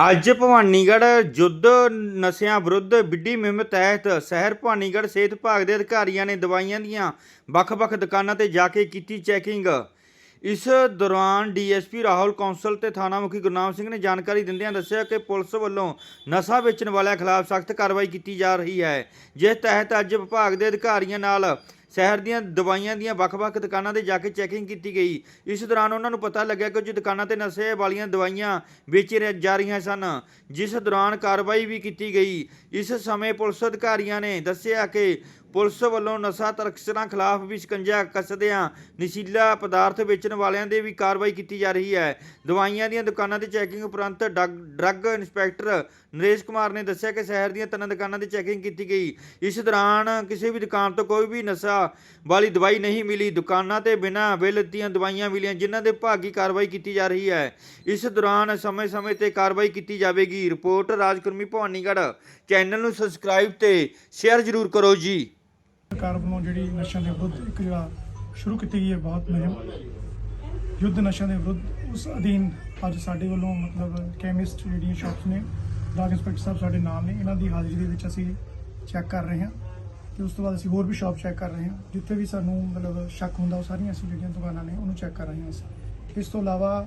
ਅੱਜ ਭਵਾਨੀਗੜ੍ਹ ਯੁੱਧ ਨਸ਼ਿਆਂ ਵਿਰੁੱਧ ਵਿੱਢੀ ਮੁਹਿੰਮ ਤਹਿਤ ਸ਼ਹਿਰ ਭਵਾਨੀਗੜ੍ਹ ਸਿਹਤ ਵਿਭਾਗ ਦੇ ਅਧਿਕਾਰੀਆਂ ਨੇ ਦਵਾਈਆਂ ਦੀਆਂ ਵੱਖ-ਵੱਖ ਦੁਕਾਨਾਂ ਤੇ ਜਾ ਕੇ ਕੀਤੀ ਚੈਕਿੰਗ। ਇਸ ਦੌਰਾਨ ਡੀਐਸਪੀ ਰਾਹੁਲ ਕੌਂਸਲ ਤੇ ਥਾਣਾ ਮੁਖੀ ਗੁਰਨਾਮ ਸਿੰਘ ਨੇ ਜਾਣਕਾਰੀ ਦਿੰਦਿਆਂ ਦੱਸਿਆ ਕਿ ਪੁਲਿਸ ਵੱਲੋਂ ਨਸ਼ਾ ਵੇਚਣ ਵਾਲਿਆਂ ਖਿਲਾਫ ਸਖਤ ਕਾਰਵਾਈ ਕੀਤੀ ਜਾ ਰਹੀ ਹੈ, ਜਿਸ ਤਹਿਤ ਅੱਜ ਵਿਭਾਗ ਦੇ ਅਧਿਕਾਰੀਆਂ ਨਾਲ ਸ਼ਹਿਰ ਦੀਆਂ ਦਵਾਈਆਂ ਦੀਆਂ ਵੱਖ-ਵੱਖ ਦੁਕਾਨਾਂ ਤੇ ਜਾ ਕੇ ਚੈਕਿੰਗ ਕੀਤੀ ਗਈ। ਇਸ ਦੌਰਾਨ ਉਹਨਾਂ ਨੂੰ ਪਤਾ ਲੱਗਿਆ ਕਿ ਕੁਝ ਦੁਕਾਨਾਂ ਤੇ ਨਸ਼ੇ ਵਾਲੀਆਂ ਦਵਾਈਆਂ ਵੇਚੀ ਰ- ਜਾ ਰਹੀਆਂ ਸਨ, ਜਿਸ ਦੌਰਾਨ ਕਾਰਵਾਈ ਵੀ ਕੀਤੀ ਗਈ। ਇਸ ਸਮੇਂ ਪੁਲਿਸ ਅਧਿਕਾਰੀਆਂ ਨੇ ਦੱਸਿਆ ਕਿ ਪੁਲਿਸ ਵੱਲੋਂ ਨਸ਼ਾ ਤਸਕਰਾਂ ਖਿਲਾਫ ਵੀ ਸ਼ਿਕੰਜਾ ਕੱਸਦਿਆਂ ਨਸ਼ੀਲਾ ਪਦਾਰਥ ਵੇਚਣ ਵਾਲਿਆਂ ਦੇ ਵੀ ਕਾਰਵਾਈ ਕੀਤੀ ਜਾ ਰਹੀ ਹੈ। ਦਵਾਈਆਂ ਦੀਆਂ ਦੁਕਾਨਾਂ ਦੀ ਚੈਕਿੰਗ ਉਪਰੰਤ ਡਗ- ਡਰੱਗ ਇੰਸਪੈਕਟਰ ਨਰੇਸ਼ ਕੁਮਾਰ ਨੇ ਦੱਸਿਆ ਕਿ ਸ਼ਹਿਰ ਦੀਆਂ ਤਿੰਨ ਦੁਕਾਨਾਂ ਦੀ ਚੈਕਿੰਗ ਕੀਤੀ ਗਈ। ਇਸ ਦੌਰਾਨ ਕਿਸੇ ਵੀ ਦੁਕਾਨ ਤੋਂ ਕੋਈ ਵੀ ਨਸ਼ਾ ਵਾਲੀ ਦਵਾਈ ਨਹੀਂ ਮਿਲੀ। ਦੁਕਾਨਾਂ ਤੇ ਬਿਨਾਂ ਬਿੱਲ ਦੀਆਂ ਦਵਾਈਆਂ ਮਿਲੀਆਂ, ਜਿਨ੍ਹਾਂ ਦੇ ਭਾਗੀ ਕਾਰਵਾਈ ਕੀਤੀ ਜਾ ਰਹੀ ਹੈ। ਇਸ ਦੌਰਾਨ ਸਮੇਂ-ਸਮੇਂ ਤੇ ਕਾਰਵਾਈ ਕੀਤੀ ਜਾਵੇਗੀ। ਰਿਪੋਰਟ ਰਾਜਕੁਰਮੀ ਭਵਾਨੀਗੜ੍ਹ ਚੈਨਲ ਨੂੰ ਸਬਸਕ੍ਰਾਈਬ ਤੇ ਸ਼ੇਅਰ ਜ਼ਰੂਰ ਕਰੋ ਜੀ। ਸਰਕਾਰ ਵੱਲੋਂ ਜਿਹੜੀ ਨਸ਼ਿਆਂ ਦੇ ਵਿਰੁੱਧ ਇੱਕ ਜਿਹੜਾ ਸ਼ੁਰੂ ਕੀਤੀ ਗਈ ਹੈ, ਬਹੁਤ ਮੁਹਿੰਮ। ਯੁੱਧ ਨਸ਼ਿਆਂ ਦੇ ਵਿਰੁੱਧ ਉਸ ਅਧੀਨ ਅੱਜ ਸਾਡੇ ਵੱਲੋਂ ਮਤਲਬ ਕੈਮਿਸਟ ਜਿਹੜੀਆਂ ਸ਼ਾਪਸ ਨੇ ਡਰੱਗ ਇੰਸਪੈਕਟਰ ਸਾਹਿਬ ਸਾਡੇ ਨਾਲ ਨੇ। ਇਹਨਾਂ ਦੀ ਹਾਜ਼ਰੀ ਦੇ ਵਿੱਚ ਅਸੀਂ ਚੈੱਕ ਕਰ ਰਹੇ ਹਾਂ ਤੇ ਉਸ ਤੋਂ ਬਾਅਦ ਅਸੀਂ ਹੋਰ ਵੀ ਸ਼ਾਪ ਚੈੱਕ ਕਰ ਰਹੇ ਹਾਂ। ਜਿੱਥੇ ਵੀ ਸਾਨੂੰ ਮਤਲਬ ਸ਼ੱਕ ਹੁੰਦਾ, ਉਹ ਸਾਰੀਆਂ ਅਸੀਂ ਜਿਹੜੀਆਂ ਦੁਕਾਨਾਂ ਨੇ, ਉਹਨੂੰ ਚੈੱਕ ਕਰ ਰਹੇ ਹਾਂ ਅਸੀਂ। ਇਸ ਤੋਂ ਇਲਾਵਾ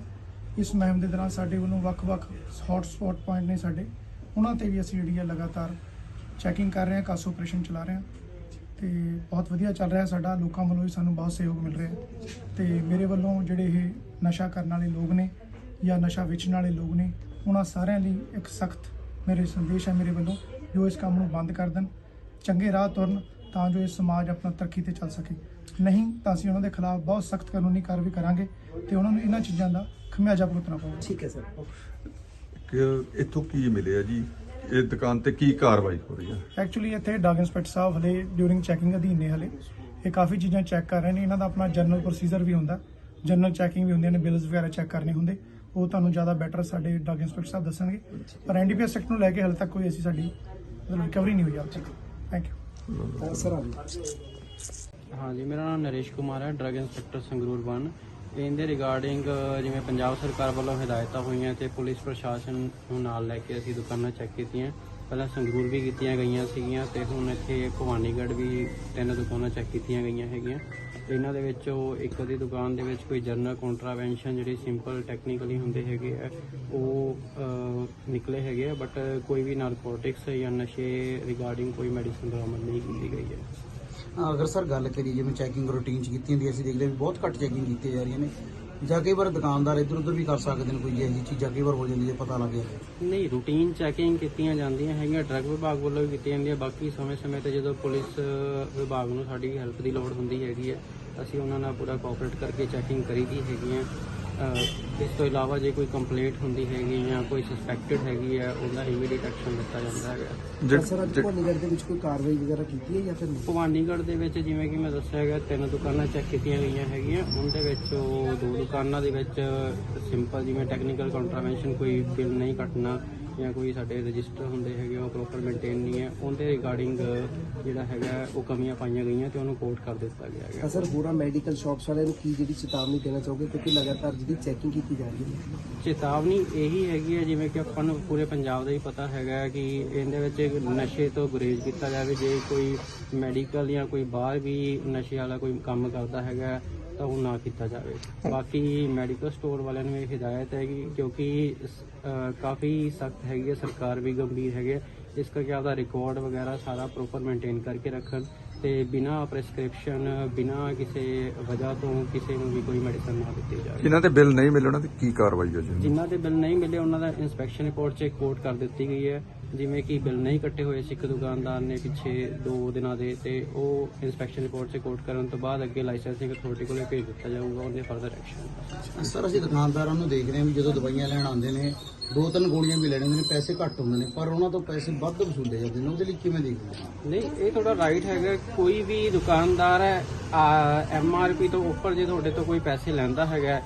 ਇਸ ਮੁਹਿੰਮ ਦੇ ਦੌਰਾਨ ਸਾਡੇ ਵੱਲੋਂ ਵੱਖ-ਵੱਖ ਹੌਟ ਸਪੌਟ ਪੁਆਇੰਟ ਨੇ ਸਾਡੇ। ਉਹਨਾਂ ਤੇ ਵੀ ਅਸੀਂ ਜਿਹੜੀ ਹੈ ਲਗਾਤਾਰ ਚੈਕਿੰਗ ਕਰ ਰਹੇ ਹਾਂ, ਕਾਸ ਆਪਰੇਸ਼ਨ ਚਲਾ ਰਹੇ ਹਾਂ। ਤੇ ਬਹੁਤ ਵਧੀਆ ਚੱਲ ਰਿਹਾ ਸਾਡਾ। ਲੋਕਾਂ ਵੱਲੋਂ ਵੀ ਸਾਨੂੰ ਬਹੁਤ ਸਹਿਯੋਗ ਮਿਲ ਰਿਹਾ। ਤੇ ਮੇਰੇ ਵੱਲੋਂ ਜਿਹੜੇ ਇਹ ਨਸ਼ਾ ਕਰਨ ਵਾਲੇ ਲੋਕ ਨੇ ਜਾਂ ਨਸ਼ਾ ਵੇਚਣ ਵਾਲੇ ਲੋਕ ਨੇ ਉਹਨਾਂ ਸਾਰਿਆਂ ਲਈ ਇੱਕ ਸਖਤ ਮੇਰੇ ਸੰਦੇਸ਼ ਹੈ ਮੇਰੇ ਵੱਲੋਂ ਜੋ ਇਸ ਕੰਮ ਨੂੰ ਬੰਦ ਕਰ ਦੇਣ ਚੰਗੇ ਰਾਹ ਤੁਰਨ ਤਾਂ ਜੋ ਇਹ ਸਮਾਜ ਆਪਣਾ ਤਰੱਕੀ ਤੇ ਚੱਲ ਸਕੇ। ਨਹੀਂ ਤਾਂ ਅਸੀਂ ਉਹਨਾਂ ਦੇ ਖਿਲਾਫ ਬਹੁਤ ਸਖਤ ਕਾਨੂੰਨੀ ਕਾਰਵਾਈ ਕਰਾਂਗੇ ਤੇ ਉਹਨਾਂ ਨੂੰ ਇਹਨਾਂ ਚੀਜ਼ਾਂ ਦਾ ਖਮਿਆਜਾ ਭੁਗਤਣਾ ਪਊਗਾ। ਠੀਕ ਹੈ ਸਰ। ਕਿ ਇੱਥੋਂ ਕੀ ਮਿਲਿਆ ਜੀ? ਇਹ ਦੁਕਾਨ ਤੇ ਕੀ ਕਾਰਵਾਈ ਹੋ ਰਹੀ ਹੈ? ਐਕਚੁਅਲੀ ਇੱਥੇ ਡਰੱਗ ਇੰਸਪੈਕਟਰ ਸਾਹਿਬ ਹਲੇ ਡਿਊਰਿੰਗ ਚੈਕਿੰਗ ਅਧੀਨ ਨੇ ਹਲੇ। ਇਹ ਕਾਫੀ ਚੀਜ਼ਾਂ ਚੈੱਕ ਕਰ ਰਹੇ ਨੇ। ਇਹਨਾਂ ਦਾ ਆਪਣਾ ਜਨਰਲ ਪ੍ਰੋਸੀਜਰ ਵੀ ਹੁੰਦਾ। ਜਨਰਲ ਚੈਕਿੰਗ ਵੀ ਹੁੰਦੀਆਂ ਨੇ ਬਿਲਸ ਵਗੈਰਾ ਚੈੱਕ ਕਰਨੇ ਹੁੰਦੇ। ਉਹ ਤੁਹਾਨੂੰ ਜ਼ਿਆਦਾ ਬੈਟਰ ਸਾਡੇ ਡਰੱਗ ਇੰਸਪੈਕਟਰ ਸਾਹਿਬ ਦੱਸਣਗੇ। ਪਰ ਐਨਡੀਪੀਐਸ ਐਕਟ ਨੂੰ ਲੈ ਕੇ ਹਲੇ ਤੱਕ ਕੋਈ ਐਸੀ ਸਾਡੀ ਰਿਕਵਰੀ ਨਹੀਂ ਹੋਈ ਹਾਲ ਤੱਕ। ਥੈਂਕ ਯੂ ਸਰ ਆ ਹਾਂਜੀ ਮੇਰਾ ਨਾਮ ਨਰੇਸ਼ ਕੁਮਾਰ ਹੈ। ਡਰੱਗ ਇੰਸਪੈਕਟਰ ਸੰਗਰੂਰ 1 ਇਹਦੇ ਰਿਗਾਰਡਿੰਗ ਜਿਵੇਂ ਪੰਜਾਬ ਸਰਕਾਰ ਵੱਲੋਂ ਹਦਾਇਤਾਂ ਹੋਈਆਂ ਤੇ ਪੁਲਿਸ ਪ੍ਰਸ਼ਾਸਨ ਨੂੰ ਨਾਲ ਲੈ ਕੇ ਅਸੀਂ ਦੁਕਾਨਾਂ ਚੈੱਕ ਕੀਤੀਆਂ। ਪਹਿਲਾਂ ਸੰਗਰੂਰ ਵੀ ਕੀਤੀਆਂ ਗਈਆਂ ਸੀਗੀਆਂ ਤੇ ਹੁਣ ਇੱਥੇ ਭਵਾਨੀਗੜ੍ਹ ਵੀ ਤਿੰਨ ਦੁਕਾਨਾਂ ਚੈੱਕ ਕੀਤੀਆਂ ਗਈਆਂ ਹੈਗੀਆਂ। ਤੇ ਇਹਨਾਂ ਦੇ ਵਿੱਚੋਂ ਇੱਕ ਦੀ ਦੁਕਾਨ ਦੇ ਵਿੱਚ ਕੋਈ ਜਰਨਲ ਕੰਟਰਾਵੈਂਸ਼ਨ ਜਿਹੜੀ ਸਿੰਪਲ ਟੈਕਨੀਕਲੀ ਹੁੰਦੇ ਹੈਗੇ ਆ, ਉਹ ਨਿਕਲੇ ਹੈਗੇ ਆ ਬਟ ਕੋਈ ਵੀ ਨਾਰਕੋਟਿਕਸ ਜਾਂ ਨਸ਼ੇ ਰਿਗਾਰਡਿੰਗ ਕੋਈ ਮੈਡੀਸਨ ਬਰਾਮਦ ਨਹੀਂ ਕੀਤੀ ਗਈ ਹੈ। ਅਗਰ ਸਰ ਗੱਲ ਕਰੀਏ ਜਿਵੇਂ ਚੈਕਿੰਗ ਰੂਟੀਨ ਚ ਕੀਤੀ ਹੁੰਦੀ ਹੈ, ਅਸੀਂ ਦੇਖਦੇ ਹਾਂ ਵੀ ਬਹੁਤ ਘੱਟ ਚੈਕਿੰਗ ਕੀਤੀ ਜਾ ਰਹੀਆਂ ਨੇ। ਜਾਂ ਕਈ ਵਾਰ ਦੁਕਾਨਦਾਰ ਇੱਧਰ ਉੱਧਰ ਵੀ ਕਰ ਸਕਦੇ ਨੇ ਕੋਈ ਇਹੋ ਜਿਹੀ ਚੀਜ਼ਾਂ ਕਈ ਵਾਰ ਹੋ ਜਾਂਦੀ ਜੇ ਪਤਾ ਲੱਗ ਜਾਏ ਨਹੀਂ ਰੂਟੀਨ ਚੈਕਿੰਗ ਕੀਤੀਆਂ ਜਾਂਦੀਆਂ ਹੈਗੀਆਂ ਡਰੱਗ ਵਿਭਾਗ ਵੱਲੋਂ ਵੀ ਕੀਤੀਆਂ ਜਾਂਦੀਆਂ ਬਾਕੀ ਸਮੇਂ-ਸਮੇਂ ਤੇ ਜਦੋਂ ਪੁਲਿਸ ਵਿਭਾਗ ਨੂੰ ਸਾਡੀ ਹੈਲਪ ਦੀ ਲੋੜ ਹੁੰਦੀ ਹੈਗੀ ਹੈ ਅਸੀਂ ਉਹਨਾਂ ਨਾਲ ਪੂਰਾ ਕੋਆਪਰੇਟ ਕਰਕੇ ਚੈਕਿੰਗ ਕਰੀਦੀ ਹੈਗੀ ਹੈ ਇਸ ਤੋਂ ਇਲਾਵਾ ਜੇ ਕੋਈ ਕੰਪਲੇਂਟ ਹੁੰਦੀ ਹੈਗੀ ਜਾਂ ਕੋਈ ਸਸਪੈਕਟਡ ਹੈਗੀ ਹੈ ਉਹਦਾ ਇਮੀਡੀਏਟ ਐਕਸ਼ਨ ਲਿੱਤਾ ਜਾਂਦਾ ਹੈਗਾ। ਸਰ ਅੱਜ ਭੋਨੀਗੜ੍ਹ ਦੇ ਵਿੱਚ ਕੋਈ ਕਾਰਵਾਈ ਵਗੈਰਾ ਕੀਤੀ ਹੈ ਜਾਂ ਫਿਰ ਨਹੀਂ? ਭਵਾਨੀਗੜ੍ਹ ਦੇ ਵਿੱਚ ਜਿਵੇਂ ਕਿ ਮੈਂ ਦੱਸਿਆ ਹੈਗਾ ਤਿੰਨ ਦੁਕਾਨਾਂ ਚੈੱਕ ਕੀਤੀਆਂ ਗਈਆਂ ਹੈਗੀਆਂ। ਉਹਦੇ ਵਿੱਚ ਉਹ ਦੋ ਦੁਕਾਨਾਂ ਦੇ ਵਿੱਚ ਸਿੰਪਲ ਜਿਵੇਂ ਟੈਕਨੀਕਲ ਕੰਟਰਾਵੈਂਸ਼ਨ ਕੋਈ ਬਿੱਲ ਨਹੀਂ ਕੱਟਣਾ ਜਾਂ ਕੋਈ ਸਾਡੇ ਰਜਿਸਟਰ ਹੁੰਦੇ ਹੈਗੇ ਉਹ ਪ੍ਰੋਪਰ ਮੇਨਟੇਨ ਨਹੀਂ ਹੈ ਉਹਦੇ ਰਿਗਾਰਡਿੰਗ ਜਿਹੜਾ ਹੈਗਾ ਉਹ ਕਮੀਆਂ ਪਾਈਆਂ ਗਈਆਂ ਤੇ ਉਹਨੂੰ ਕੋਟ ਕਰ ਦਿੱਤਾ ਗਿਆ ਹੈਗਾ। ਸਰ ਪੂਰਾ ਮੈਡੀਕਲ ਸ਼ਾਪਸ ਵਾਲਿਆਂ ਨੂੰ ਕੀ ਜਿਹੜੀ ਚੇਤਾਵਨੀ ਦੇਣਾ ਚਾਹੋਗੇ? ਕਿਉਂਕਿ ਲਗਾਤਾਰ ਜਿਹੜੀ ਚੈਕਿੰਗ ਕੀਤੀ ਜਾ ਰਹੀ ਹੈ। ਚੇਤਾਵਨੀ ਇਹੀ ਹੈਗੀ ਹੈ ਜਿਵੇਂ ਕਿ ਆਪਾਂ ਨੂੰ ਪੂਰੇ ਪੰਜਾਬ ਦਾ ਹੀ ਪਤਾ ਹੈਗਾ ਕਿ ਇਹਦੇ ਵਿੱਚ ਨਸ਼ੇ ਤੋਂ ਗੁਰੇਜ਼ ਕੀਤਾ ਜਾਵੇ ਜੇ ਕੋਈ ਮੈਡੀਕਲ ਜਾਂ ਕੋਈ ਬਾਹਰ ਵੀ ਨਸ਼ੇ ਵਾਲਾ ਕੋਈ ਕੰਮ ਕਰਦਾ ਹੈਗਾ ਤਾਂ ਉਹ ਨਾ ਕੀਤਾ ਜਾਵੇ। ਬਾਕੀ ਮੈਡੀਕਲ ਸਟੋਰ ਵਾਲਿਆਂ ਨੂੰ ਇਹ ਹਦਾਇਤ ਹੈ ਕਿ ਕਿਉਂਕਿ ਅਹ, ਕਾਫੀ ਸਖਤ ਹੈਗੀ ਹੈ ਸਰਕਾਰ ਵੀ ਗੰਭੀਰ ਹੈਗੇ ਹੈ, ਇਸ ਕਰਕੇ ਆਪਦਾ ਰਿਕਾਰਡ ਵਗੈਰਾ ਸਾਰਾ ਪ੍ਰੋਪਰ ਮੇਨਟੇਨ ਕਰਕੇ ਰੱਖਣ ਤੇ ਬਿਨਾ ਪ੍ਰੈਸਕ੍ਰਿਪਸ਼ਨ ਬਿਨਾ ਕਿਸੇ ਵਜ੍ਹਾ ਤੋਂ ਕਿਸੇ ਨੂੰ ਵੀ ਕੋਈ ਮੈਡੀਸਨ ਨਾ ਦਿੱਤੀ ਜਾਵੇ। ਜਿਨ੍ਹਾਂ ਤੇ ਬਿੱਲ ਨਹੀਂ ਮਿਲੇ ਉਹਨਾਂ ਦੀ ਕੀ ਕਾਰਵਾਈ ਹੈ ਜੀ? ਜਿਨ੍ਹਾਂ ਦੇ ਬਿੱਲ ਨਹੀਂ ਮਿਲੇ ਉਹਨਾਂ ਦਾ ਇਨਸਪੈਕਸ਼ਨ ਰਿਪੋਰਟ 'ਚ ਕੋਟ ਕਰ ਦਿੱਤੀ ਗਈ ਹੈ ਜਿਵੇਂ ਕਿ ਬਿੱਲ ਨਹੀਂ ਕੱਟੇ ਹੋਏ ਸੀ ਇੱਕ ਦੁਕਾਨਦਾਰ ਨੇ ਪਿੱਛੇ 2 ਦਿਨਾਂ ਦੇ ਤੇ ਉਹ ਇਨਸਪੈਕਸ਼ਨ ਰਿਪੋਰਟ 'ਚ ਕੋਟ ਕਰਨ ਤੋਂ ਬਾਅਦ ਅੱਗੇ ਲਾਇਸੈਂਸਿੰਗ ਅਥਾਰਟੀ ਕੋਲੇ ਭੇਜ ਦਿੱਤਾ ਜਾਊਗਾ ਉਹਦੇ ਫਰਦਰ ਐਕਸ਼ਨ ਸਰ ਅਸੀਂ ਦੁਕਾਨਦਾਰਾਂ ਨੂੰ ਦੇਖਦੇ ਹਾਂ ਵੀ ਜਦੋਂ ਦਵਾਈਆਂ ਲੈਣ ਆਉਂਦੇ ਨੇ ਦੋ ਤਿੰਨ ਗੋਲੀਆਂ ਵੀ ਲੈਣੇ ਹੁੰਦੇ ਨੇ ਪੈਸੇ ਘੱਟ ਹੁੰਦੇ ਨੇ ਪਰ ਉਹਨਾਂ ਤੋਂ ਪੈਸੇ ਵੱਧ ਵਸੂਲੇ ਜਾਂਦੇ ਨੇ ਉਹਦੇ ਲਈ ਕਿਵੇਂ ਦੇਖਦੇ ਨਹੀਂ ਇਹ ਤੁਹਾਡਾ ਰਾਈਟ ਹੈਗਾ ਕੋਈ ਵੀ ਦੁਕਾਨਦਾਰ ਹੈ ਐਮ ਆਰ ਪੀ ਤੋਂ ਉੱਪਰ ਜੇ ਤੁਹਾਡੇ ਤੋਂ ਕੋਈ ਪੈਸੇ ਲੈਂਦਾ ਹੈਗਾ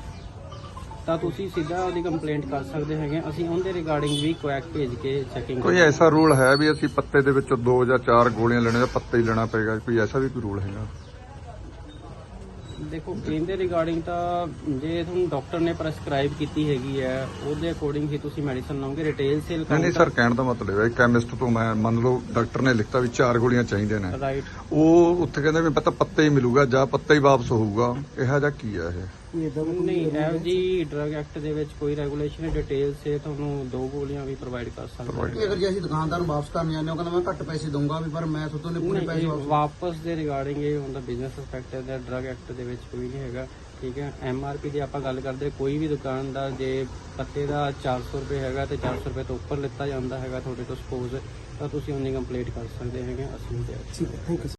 ਤਾਂ ਤੁਸੀਂ ਸਿੱਧਾ ਉਹਦੀ ਕੰਪਲੇਂਟ ਕਰ ਸਕਦੇ ਹੈਗੇ। ਅਸੀਂ ਉਹਦੇ ਰਿਗਾਰਡਿੰਗ ਵੀ ਕੁਐਕ ਭੇਜ ਕੇ ਚੈਕਿੰਗ ਕੋਈ ਐਸਾ ਰੂਲ ਹੈ ਵੀ ਅਸੀਂ ਪੱਤੇ ਦੇ ਵਿੱਚੋਂ ਦੋ ਜਾਂ ਚਾਰ ਗੋਲੀਆਂ ਲੈਣੇ ਜਾਂ ਪੱਤੇ ਹੀ ਲੈਣਾ ਪਏਗਾ? ਕੋਈ ਐਸਾ ਵੀ ਕੋਈ ਰੂਲ ਹੈਗਾ? ਦੇਖੋ ਇਹਦੇ ਰਿਗਾਰਡਿੰਗ ਤਾਂ ਜੇ ਤੁਹਾਨੂੰ ਡਾਕਟਰ ਨੇ ਪ੍ਰੈਸਕ੍ਰਾਈਬ ਕੀਤੀ ਹੈਗੀ ਹੈ ਉਹਦੇ ਅਕੋਰਡਿੰਗ ਹੀ ਤੁਸੀਂ ਮੈਡੀਸਨ ਲਓਗੇ ਰਿਟੇਲ ਸੇਲ ਨਹੀਂ ਨਹੀਂ ਸਰ ਕਹਿਣ ਦਾ ਮਤਲਬ ਹੈ ਕੈਮਿਸਟ ਤੋਂ ਮੈਂ ਮੰਨ ਲਓ ਡਾਕਟਰ ਨੇ ਲਿਖਤਾ ਵੀ ਚਾਰ ਗੋਲੀਆਂ ਚਾਹੀਦੀਆਂ ਨੇ। ਰਾਈਟ ਉਹ ਉੱਥੇ ਕਹਿੰਦੇ ਵੀ ਪਤਾ ਪੱਤੇ ਹੀ ਮਿਲੂਗਾ ਜਾਂ ਪੱਤਾ ਹੀ ਵਾਪਸ ਹੋਊਗਾ। ਇਹੋ ਜਿਹਾ ਕੀ ਆ ਇਹ? ਕੋਈ ਦਾ ਕੋਈ ਨਹੀਂ? ਜੀ ਡਰਗ ਐਕਟ ਦੇ ਵਿੱਚ ਕੋਈ ਰੈਗੂਲੇਸ਼ਨ ਹੈ ਡਿਟੇਲ ਸੇ ਤੁਹਾਨੂੰ ਦੋ ਗੋਲੀਆਂ ਵੀ ਪ੍ਰੋਵਾਈਡ ਕਰ ਸਕਦੇ ਹਾਂ। ਕਿ ਅਗਰ ਜੇ ਅਸੀਂ ਦੁਕਾਨਦਾਰ ਨੂੰ ਵਾਪਸ ਕਰਨ ਜਾਂਦੇ ਹਾਂ ਉਹ ਕਹਿੰਦਾ ਮੈਂ ਘੱਟ ਪੈਸੇ ਦਊਂਗਾ ਵੀ ਪਰ ਮੈਂ ਤੁਹਾਤੋਂ ਨੇ ਪੂਰੇ ਪੈਸੇ ਨਹੀਂ, ਵਾਪਸ ਵਾਪਸ ਦੇ ਰਿਗਾਰਡਿੰਗ ਇਹ ਹੁੰਦਾ ਬਿਜ਼ਨਸ ਐਸਪੈਕਟ ਦਾ ਡਰਗ ਐਕਟ ਦੇ ਵਿੱਚ ਕੋਈ ਨਹੀਂ ਹੈਗਾ ਠੀਕ ਹੈ? ਐਮ ਆਰ ਪੀ ਦੀ ਆਪਾਂ ਗੱਲ ਕਰਦੇ ਕੋਈ ਵੀ ਦੁਕਾਨਦਾਰ ਜੇ ਪੱਤੇ ਦਾ 400 ਰੁਪਏ ਹੈਗਾ ਤੇ 400 ਰੁਪਏ ਤੋਂ ਉੱਪਰ ਲਿੱਤਾ ਜਾਂਦਾ ਹੈਗਾ ਤੁਹਾਡੇ ਤੋਂ ਸਪੋਜ਼ ਤਾਂ ਤੁਸੀਂ ਉਹਨੀ ਕੰਪਲੀਟ ਕਰ ਸਕਦੇ ਹੈਗੇ ਅਸੀਂ ਤੇ ਠੀਕ ਹੈ ਥੈਂਕ ਯੂ